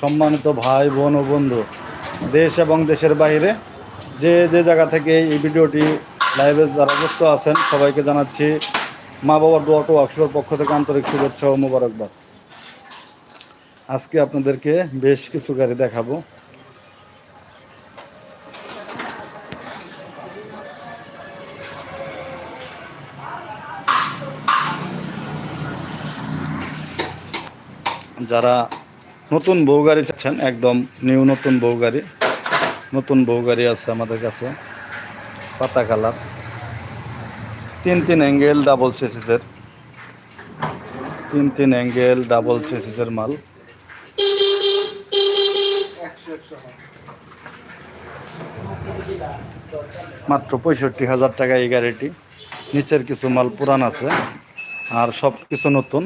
সম্মানিত ভাই, বোন ও বন্ধু, দেশ এবং দেশের বাইরে, যে যে জায়গা থেকে এই ভিডিওটি লাইভে যারা যুক্ত আছেন, সবাইকে জানাচ্ছি মা বাবার দোয়াটো অক্সফোর পক্ষ থেকে আন্তরিক শুভেচ্ছা ও মোবারকবাদ। আজকে আপনাদেরকে বেশ কিছু গাড়ি দেখাবো। যারা নতুন বউ গাড়ি চাচ্ছেন, একদম নিউ নতুন বউ গাড়ি। নতুন বউ গাড়ি আছে আমাদের কাছে, পাতা কালার। তিন তিন অ্যাঙ্গেল ডাবল চেসিসের তিন তিন অ্যাঙ্গেল ডাবল চেসিসের মাল। মাত্র পঁয়ষট্টি হাজার টাকা এই গাড়িটি। নিচের কিছু মাল পুরান আছে, আর সব কিছু নতুন।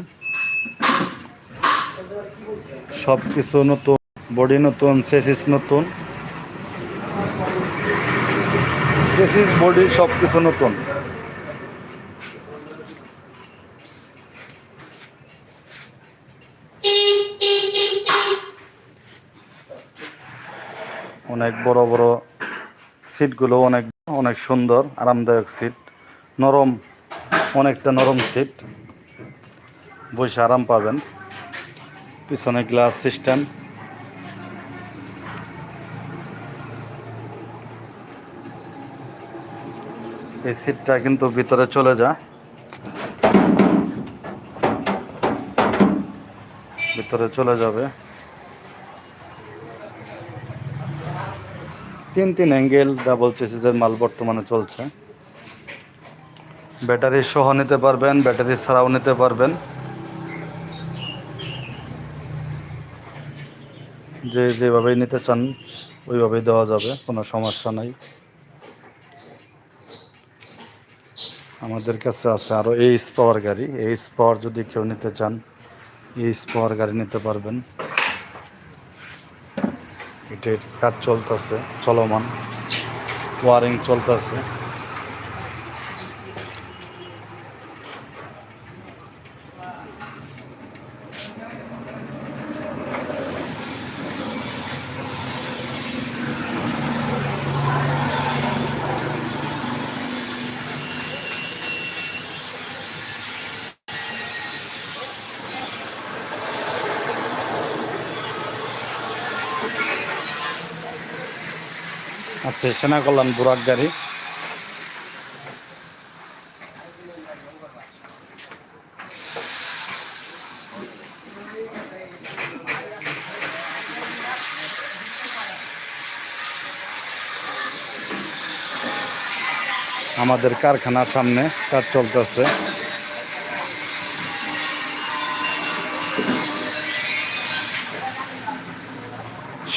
সব কিছু নতুন বডি নতুন সেসিস নতুন। সেসিস বডি সব কিছু নতুন। অনেক বড় বড় সিটগুলো অনেক অনেক সুন্দর, আরামদায়ক সিট নরম, অনেকটা নরম সিট বসে আরাম পাবেন। পিছনে গ্লাস সিস্টেম এই সিটটা কিন্তু ভিতরে চলে যায় ভিতরে চলে যাবে। তিন তিন অ্যাঙ্গেল ডাবল চেসিসের মাল বর্তমানে চলছে। ব্যাটারি সহ নিতে পারবেন, ব্যাটারি ছাড়াও নিতে পারবেন। যে যেভাবেই নিতে চান, ওইভাবেই দেওয়া যাবে, কোনো সমস্যা নাই। আমাদের কাছে আছে আরও এইচ পাওয়ার গাড়ি। এইচ পাওয়ার যদি কেউ নিতে চান এইচ পাওয়ার গাড়ি নিতে পারবেন। এটির কাজ চলতেছে, চলমান। ওয়ারিং চলতেছে। আছে সেনা কল্যাণ বুরাক গাড়ি। আমাদের কারখানার সামনে কাজ চলতেছে।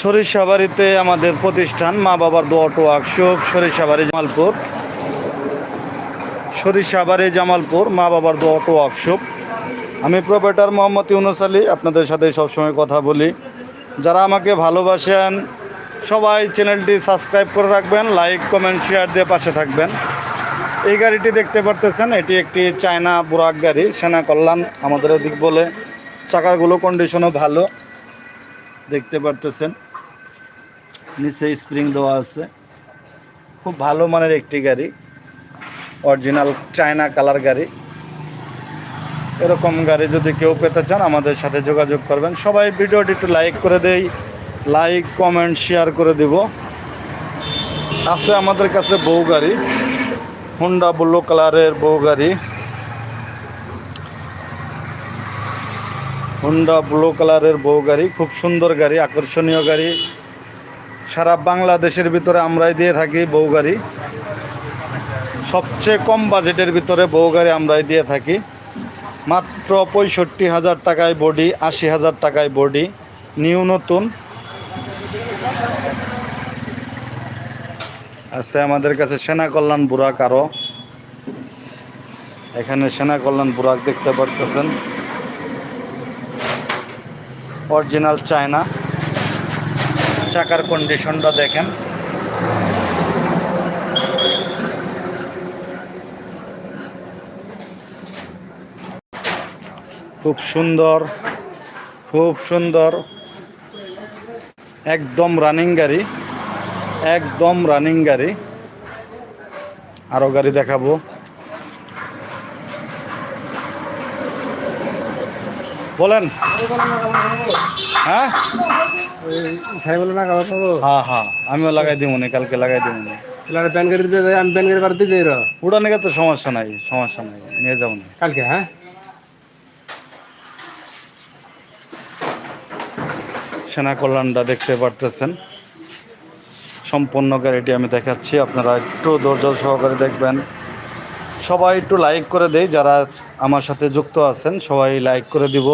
সরিষাবাড়িতে আমাদের প্রতিষ্ঠান, মা বাবার দোয়াটো ওয়ার্কশপ, সরিষাবাড়ি জামালপুর। সরিষাবাড়ি জামালপুর, মা বাবার দোয়াটো ওয়ার্কশপ। আমি প্রোপাইটার মোহাম্মদ ইউনুস আলী, আপনাদের সাথে সবসময় কথা বলি। যারা আমাকে ভালোবাসেন, সবাই চ্যানেলটি সাবস্ক্রাইব করে রাখবেন, লাইক, কমেন্ট, শেয়ার দিয়ে পাশে থাকবেন। এই গাড়িটি দেখতে পারতেছেন, এটি একটি চায়না বুরাক গাড়ি, সেনা কল্যাণ আমাদের এদিক বলে। চাকাগুলো কন্ডিশনও ভালো, দেখতে পারতেছেন। নিচে স্প্রিং দেওয়া আছে। খুব ভালো মানের একটি গাড়ি। অরিজিনাল চায়না কালার গাড়ি। এরকম গাড়ি যদি কেউ পেতে চান, আমাদের সাথে যোগাযোগ করবেন। সবাই ভিডিওটি একটু লাইক করে দেই। লাইক কমেন্ট শেয়ার করে দিব। আছে আমাদের কাছে বউ গাড়ি। হুন্ডা ব্লু কালারের বউ গাড়ি। হুন্ডা ব্লু কালারের বউ গাড়ি। খুব সুন্দর গাড়ি, আকর্ষণীয় গাড়ি। সারা বাংলাদেশের ভিতরে আমরাই দিয়ে থাকি বউ গাড়ি। সবচেয়ে কম বাজেটের ভিতরে বউ গাড়ি আমরাই দিয়ে থাকি। মাত্র পঁয়ষট্টি হাজার টাকায় বডি, আশি হাজার টাকায় বডি, নিউ নতুন। আছে আমাদের কাছে সেনা কল্যাণ বুরাক আরও এখানে সেনা কল্যাণ বুরাক দেখতে পারতেছেন। Original China. চাকার কন্ডিশনটা দেখেন। খুব সুন্দর খুব সুন্দর। একদম রানিং গাড়ি, একদম রানিং গাড়ি। আরও গাড়ি দেখাবো। বলেন। হ্যাঁ? সাই বলে না কাগজ পাবো হ্যাঁ হ্যাঁ আমিও লাগাই দিব নি কালকে লাগাই দিব নি। এলাকা প্যান কার্ড দিতে আমি প্যান কার্ড বার দিতে যাই উড়ানে তো সমস্যা নাই সমস্যা নাই নিয়ে যাব না। কালকে হ্যাঁ? সেনা কল্যাণটা দেখতে পারতেছেন। সম্পূর্ণ গাড়িটি আমি দেখাচ্ছি আপনারা একটু ধৈর্য সহকারে দেখবেন। সবাই একটু লাইক করে দেই যারা আমার সাথে যুক্ত আছেন সবাই লাইক করে দিব।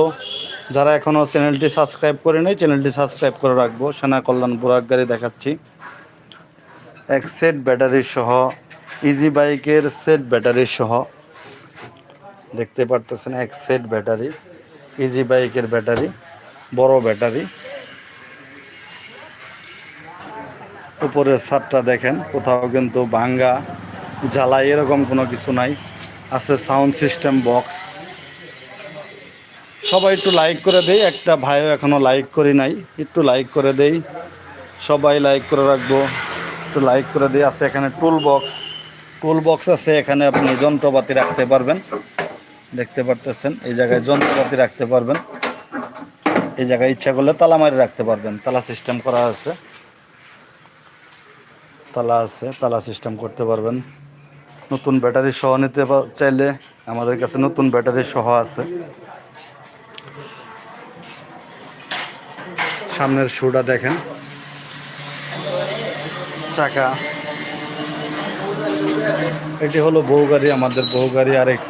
যারা এখনও চ্যানেলটি সাবস্ক্রাইব করে নেই, চ্যানেলটি সাবস্ক্রাইব করে রাখব। সেনা কল্যাণ বুরাক গাড়ি দেখাচ্ছি। এক সেট ব্যাটারি সহ, ইজি বাইকের সেট ব্যাটারি সহ, দেখতে পারতেছেন এক সেট ব্যাটারি, ইজি বাইকের ব্যাটারি, বড় ব্যাটারি। উপরের ছাদটা দেখেন, কোথাও কিন্তু ভাঙ্গা জ্বালাই এরকম কোনো কিছু নাই। আছে সাউন্ড সিস্টেম বক্স। সবাই একটু লাইক করে দেই। একটা ভাইও এখনও লাইক করি নাই। একটু লাইক করে দেই। সবাই লাইক করে রাখব। একটু লাইক করে দিই। আছে এখানে টুল বক্স টুল বক্স আছে এখানে আপনি যন্ত্রপাতি রাখতে পারবেন। দেখতে পারতেছেন? এই জায়গায় যন্ত্রপাতি রাখতে পারবেন। এই জায়গায় ইচ্ছা করলে তালা মারি রাখতে পারবেন। তালা সিস্টেম করা আছে। তালা আছে। তালা সিস্টেম করতে পারবেন। নতুন ব্যাটারি সহ নিতে চাইলে আমাদের কাছে নতুন ব্যাটারি সহ আছে। সামনের শুটা দেখেন। চাকা। এটি হলো বউ গাড়ি আমাদের বউ গাড়ি আরেক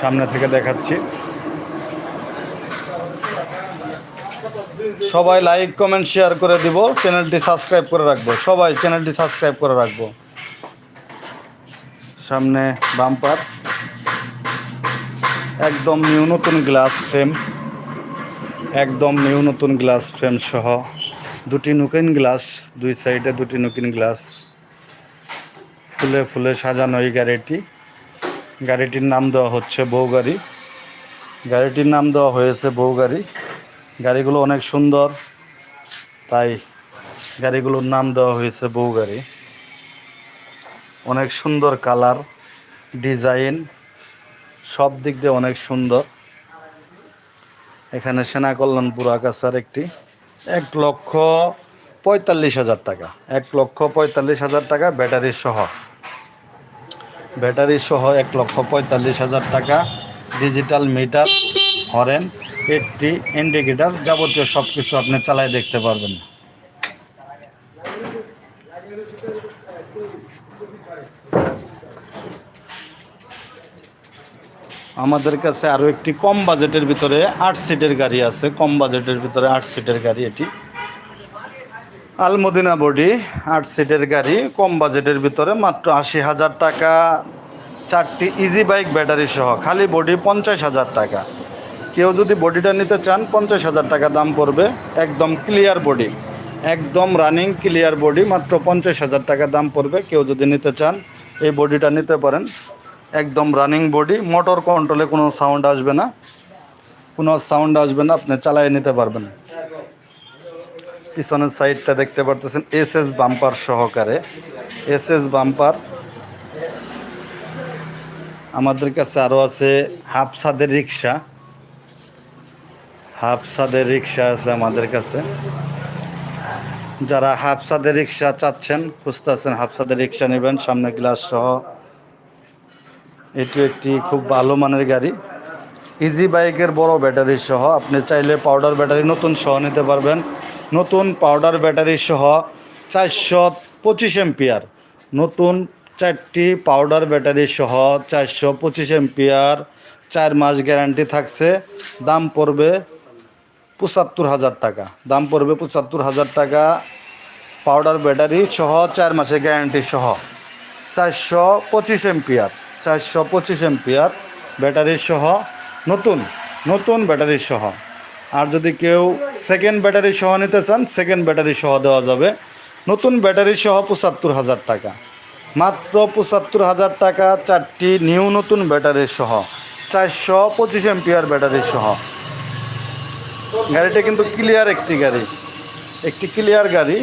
সামনে থেকে দেখাচ্ছি। সবাই লাইক কমেন্ট শেয়ার করে দিব। চ্যানেলটি সাবস্ক্রাইব করে রাখব। সবাই চ্যানেলটি সাবস্ক্রাইব করে রাখব। সামনে বাম্পার। একদম নিউ নতুন গ্লাস ফ্রেম একদম নিউ নতুন গ্লাস ফ্রেম সহ। দুটি নুকিন গ্লাস, দুই সাইডে দুটি নুকিন গ্লাস। ফুলে ফুলে সাজানো এই গাড়িটি। গাড়িটির নাম দেওয়া হচ্ছে বউ গাড়ি। গাড়িটির নাম দেওয়া হয়েছে বউ গাড়ি। গাড়িগুলো অনেক সুন্দর। তাই গাড়িগুলোর নাম দেওয়া হয়েছে বউ গাড়ি। অনেক সুন্দর কালার, ডিজাইন, সব দিক দিয়ে অনেক সুন্দর। এখানে সেনা কল্যাণপুর আকাশার একটি এক লক্ষ পঁয়তাল্লিশ হাজার টাকা। এক লক্ষ পঁয়তাল্লিশ হাজার টাকা ব্যাটারি সহ। ব্যাটারি সহ এক লক্ষ পঁয়তাল্লিশ হাজার টাকা ডিজিটাল মিটার, হরেন, একটি ইন্ডিকেটার যাবতীয় সব কিছু আপনি চালায় দেখতে পারবেন। আমাদের কাছে আরও একটি কম বাজেটের ভিতরে আট সিটের গাড়ি আছে। কম বাজেটের ভিতরে আট সিটের গাড়ি এটি। আলমদিনা বডি, আট সিটের গাড়ি, কম বাজেটের ভিতরে মাত্র আশি হাজার টাকা। চারটি ইজি বাইক ব্যাটারি সহ, খালি বডি পঞ্চাশ হাজার টাকা। কেউ যদি বডিটা নিতে চান, পঞ্চাশ হাজার টাকা দাম পড়বে। একদম ক্লিয়ার বডি একদম রানিং ক্লিয়ার বডি মাত্র পঞ্চাশ হাজার টাকা দাম পড়বে। কেউ যদি নিতে চান, এই বডিটা নিতে পারেন। একদম রানিং বডি মোটর কন্ট্রোলে কোনো সাউন্ড আসবে না। কোনো সাউন্ড আসবে না, আপনি চালিয়ে নিতে পারবেন। পিছনের সাইডটা দেখতে পারতেছেন এস এস বাম্পার সহকারে। এস এস বাম্পার আমাদের কাছে আরও আছে হাফ সাদের রিক্সা। হাফ সাদের রিক্সা আছে আমাদের কাছে। যারা হাফ সাদের রিক্সা চাচ্ছেন, খুঁজতেছেন হাফ সাদের রিক্সা নেবেন, সামনে গ্লাস সহ এটি একটি খুব ভালো মানের গাড়ি। ইজি বাইকের বড় ব্যাটারি সহ আপনি চাইলে পাউডার ব্যাটারি নতুন সহ নিতে পারবেন। নতুন পাউডার ব্যাটারি সহ চারশো পঁচিশ এম্পিয়ার। নতুন চারটি পাউডার ব্যাটারি সহ চারশো পঁচিশ এম্পিয়ার। চার মাস গ্যারান্টি থাকছে। দাম পড়বে পঁচাত্তর হাজার টাকা। দাম পড়বে পঁচাত্তর হাজার টাকা। পাউডার ব্যাটারি সহ চার মাসের গ্যারান্টি সহ চারশো পঁচিশ এম্পিয়ার। চারশো পঁচিশ এম্পিয়ার ব্যাটারি সহ, নতুন নতুন ব্যাটারি সহ। আর যদি কেউ সেকেন্ড ব্যাটারি সহ নিতে চান সেকেন্ড ব্যাটারি সহ দেওয়া যাবে। নতুন ব্যাটারি সহ পঁচাত্তর হাজার টাকা। মাত্র পঁচাত্তর হাজার টাকা চারটি নিউ নতুন ব্যাটারি সহ, চারশো পঁচিশ এম্পিয়ার ব্যাটারি সহ। গাড়িটা কিন্তু ক্লিয়ার একটি গাড়ি। একটি ক্লিয়ার গাড়ি।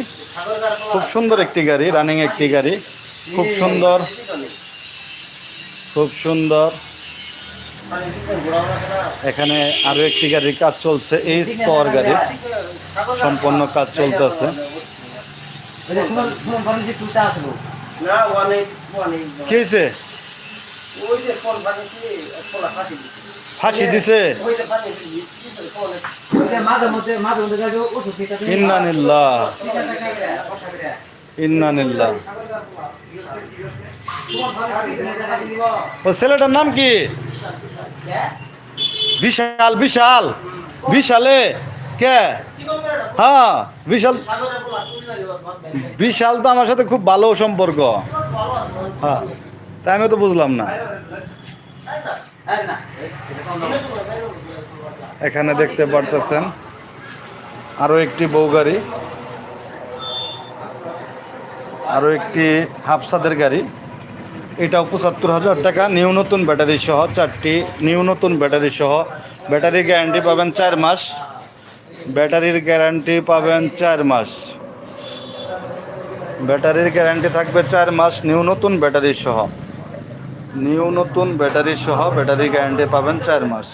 খুব সুন্দর একটি গাড়ি রানিং একটি গাড়ি। খুব সুন্দর। খুব সুন্দর। এখানে আরও একটি গাড়ির কাজ চলছে এই পাওয়ার গাড়ি। সম্পূর্ণ কাজ চলতেছে। ফাঁসি কিছু হবে। ইন্নানিল্লাহ। ইন্নানিল্লাহ। ও ছেলেটার নাম কি? বিশাল বিশাল। বিশালে? কে? হ্যাঁ বিশাল। বিশাল তো আমার সাথে খুব ভালো সম্পর্ক। হ্যাঁ তাই আমি তো বুঝলাম না? এখানে দেখতে পারতেছেন আরও একটি বউ গাড়ি আরও একটি হাফসাদের গাড়ি। এটাও পঁচাত্তর হাজার টাকা নিউ নতুন ব্যাটারি সহ চারটি নিউ নতুন ব্যাটারি সহ ব্যাটারি গ্যারান্টি পাবেন চার মাস ব্যাটারির গ্যারান্টি পাবেন চার মাস ব্যাটারির গ্যারান্টি থাকবে চার মাস নিউ নতুন ব্যাটারি সহ নিউ নতুন ব্যাটারি সহ ব্যাটারি গ্যারান্টি পাবেন চার মাস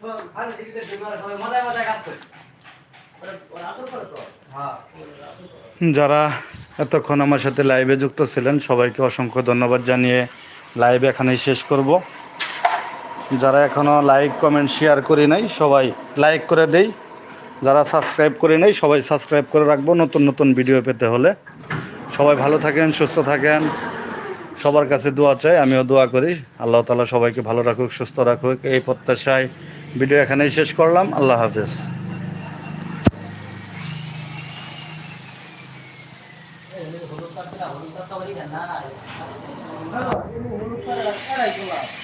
মানে, যারা এতক্ষণ আমার সাথে লাইভে যুক্ত ছিলেন, সবাইকে অসংখ্য ধন্যবাদ জানিয়ে লাইভ এখানেই শেষ করব। যারা এখনও লাইক কমেন্ট শেয়ার করি নাই, সবাই লাইক করে দেই। যারা সাবস্ক্রাইব করে নাই, সবাই সাবস্ক্রাইব করে রাখব নতুন নতুন ভিডিও পেতে হলে। সবাই ভালো থাকেন, সুস্থ থাকেন। সবার কাছে দোয়া চাই, আমিও দোয়া করি। আল্লাহ তালা সবাইকে ভালো রাখুক, সুস্থ রাখুক। এই প্রত্যাশায় ভিডিও এখানেই শেষ করলাম। আল্লাহ হাফেজ।